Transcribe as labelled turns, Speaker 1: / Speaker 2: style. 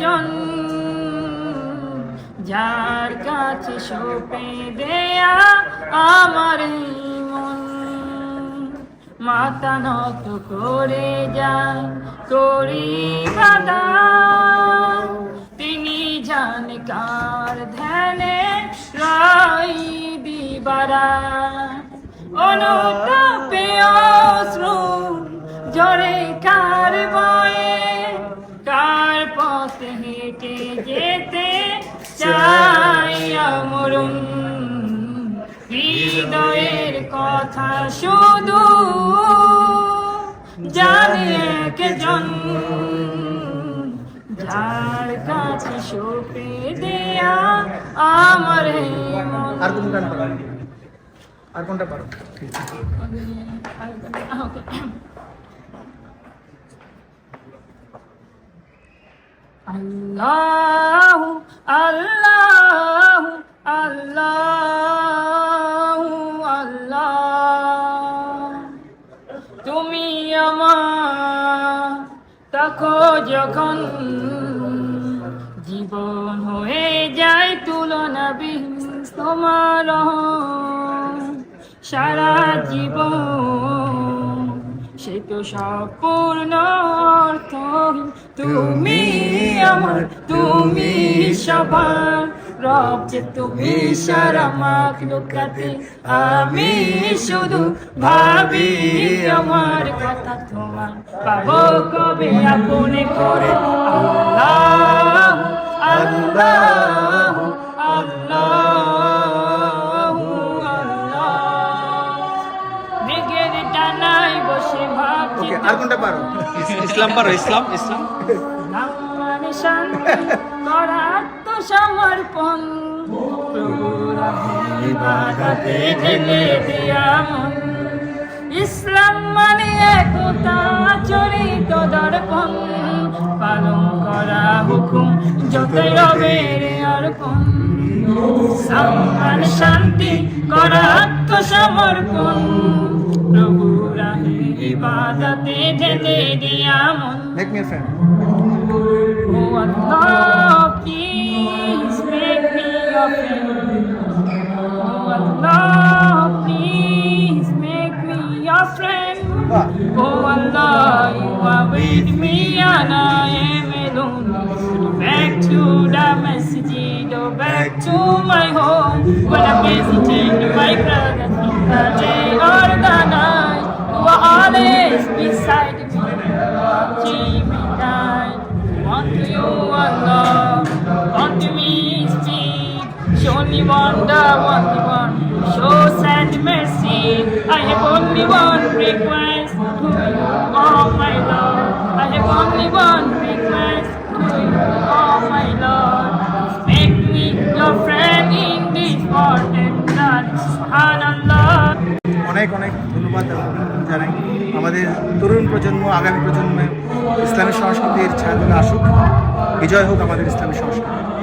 Speaker 1: জন যার কাছে সপে দেয়া আমার মন। মাথা নত করে যায় করি বাদা তিনি জান কার ধ্যানে রাই দিবারা অনুতাপে হৃদয়ের কথা শুধু জানে একজন। যার কাছে সপে দেয়া আমার
Speaker 2: আর কোন গান পারো? আর কোনটা পারো?
Speaker 1: আল্লাহ আল্লাহ। তুমি তাকো যখন জীবন হয়ে যায় তুলনা বিহীন তোমার সারা জীবন সে তো সম্পূর্ণ অর্থহীন। তুমি আমার, তুমি সবার রব যে তুমি সারা মাখ লোকাতে আমি শুধু ভাবি আমার কথা তোমার। পাবো কবে আপনে করে? আল্লাহ আল্লাহ আল্লাহ। আল্লাহ মেঘের ডানায় বসে ভাবছি
Speaker 2: আর কোনটা পারো?
Speaker 3: ইসলাম পারো ইসলাম ইসলাম।
Speaker 1: মানে শান্তি ঢেলে দিয়া মন ইসলাম মানে একতা চরিত দর্পণ। পালন করা হুকুম যতই রবের অর্পণ। সম্মান শান্তি করা আত্মসমর্পণ। প্রভু রাহে ইবাদতে ঢেলে দিয়া মন Oh Allah, Oh Allah, please make me your friend. Oh Allah, you are with me and I am alone. Back to the masjid, oh back to my home. When I'm visiting Me wonder, want to one. Show sad mercy. I have only one request to you, oh my Lord. I have only one request to you, oh my Lord. Make me your friend in this world and that subhanallah.
Speaker 2: অনেক অনেক ধন্যবাদ জানাই আমাদের তরুণ প্রজন্ম আগামী প্রজন্মে ইসলামী সংস্কৃতির ছায়া আসুক বিজয় হোক আমাদের ইসলামী সংস্কৃতি